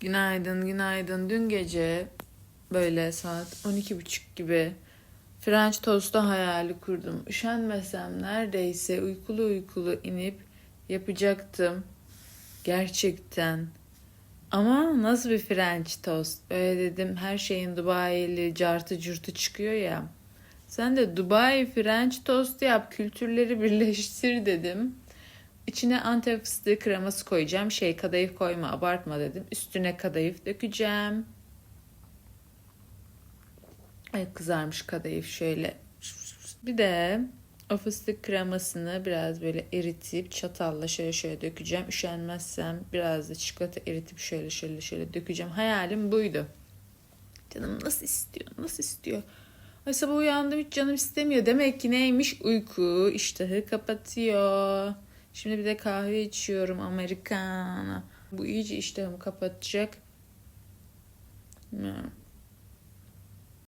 Günaydın, günaydın. Dün gece böyle saat 12.30 gibi French toast'u hayali kurdum. Üşenmesem neredeyse uykulu uykulu inip yapacaktım. Gerçekten. Ama nasıl bir French toast? Öyle dedim her şeyin Dubai'li cartı curtu çıkıyor ya. Sen de Dubai French toast yap, kültürleri birleştir dedim. İçine antep fıstığı kreması koyacağım. Şey kadayıf koyma abartma dedim. Üstüne kadayıf dökeceğim. Ay kızarmış kadayıf şöyle. Bir de o fıstık kremasını biraz böyle eritip çatalla şöyle şöyle dökeceğim. Üşenmezsem biraz da çikolata eritip şöyle şöyle şöyle dökeceğim. Hayalim buydu. Canım nasıl istiyor? Nasıl istiyor? Ay sabah uyandım hiç canım istemiyor. Demek ki neymiş? Uyku iştahı kapatıyor. Şimdi bir de kahve içiyorum Americano. Bu iyice iştahımı kapatacak. Bilmiyorum.